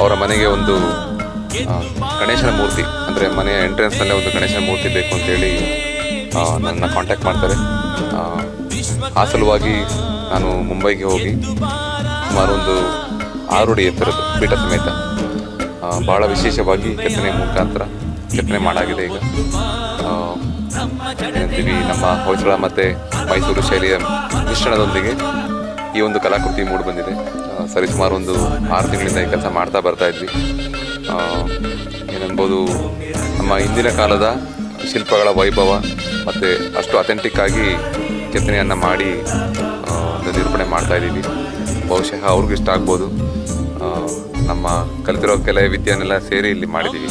ಅವರ ಮನೆಗೆ ಒಂದು ಗಣೇಶನ ಮೂರ್ತಿ ಅಂದರೆ ಮನೆಯ ಎಂಟ್ರೆನ್ಸ್ನಲ್ಲೇ ಒಂದು ಗಣೇಶನ ಮೂರ್ತಿ ಬೇಕು ಅಂತೇಳಿ ನನ್ನ ಕಾಂಟ್ಯಾಕ್ಟ್ ಮಾಡ್ತಾರೆ. ಆ, ಸಲುವಾಗಿ ನಾನು ಮುಂಬೈಗೆ ಹೋಗಿ ಸುಮಾರು ಒಂದು ಆರು ಅಡಿ ಎತ್ತರದ್ದು ಪೀಠ ಸಮೇತ ಭಾಳ ವಿಶೇಷವಾಗಿ ಕೆತ್ತನೆ ಮುಖಾಂತರ ಕೆತ್ತನೆ ಮಾಡಾಗಿದೆ ಈಗ. ನಮ್ಮ ಹೊಯ್ಸಳ ಮತ್ತು ಮೈಸೂರು ಶೈಲಿಯ ಮಿಶ್ರಣದೊಂದಿಗೆ ಈ ಒಂದು ಕಲಾಕೃತಿ ಮೂಡ್ ಬಂದಿದೆ. ಸರಿ ಸರಿಸುಮಾರು ಒಂದು ಆರು ತಿಂಗಳಿಂದ ಈ ಕೆಲಸ ಮಾಡ್ತಾ ಬರ್ತಾ ಇದ್ವಿ. ಏನನ್ಬೋದು, ನಮ್ಮ ಹಿಂದಿನ ಕಾಲದ ಶಿಲ್ಪಗಳ ವೈಭವ ಮತ್ತು ಅಷ್ಟು ಅಥೆಂಟಿಕ್ ಆಗಿ ಕೆತ್ತನೆಯನ್ನು ಮಾಡಿ ನಿರೂಪಣೆ ಮಾಡ್ತಾ ಇದ್ದೀವಿ. ಬಹುಶಃ ಅವ್ರಿಗೂ ಇಷ್ಟ ಆಗ್ಬೋದು. ನಮ್ಮ ಕಲಿತಿರೋ ಕೆಲ ವಿದ್ಯೆಯನ್ನೆಲ್ಲ ಸೇರಿ ಇಲ್ಲಿ ಮಾಡಿದ್ದೀವಿ.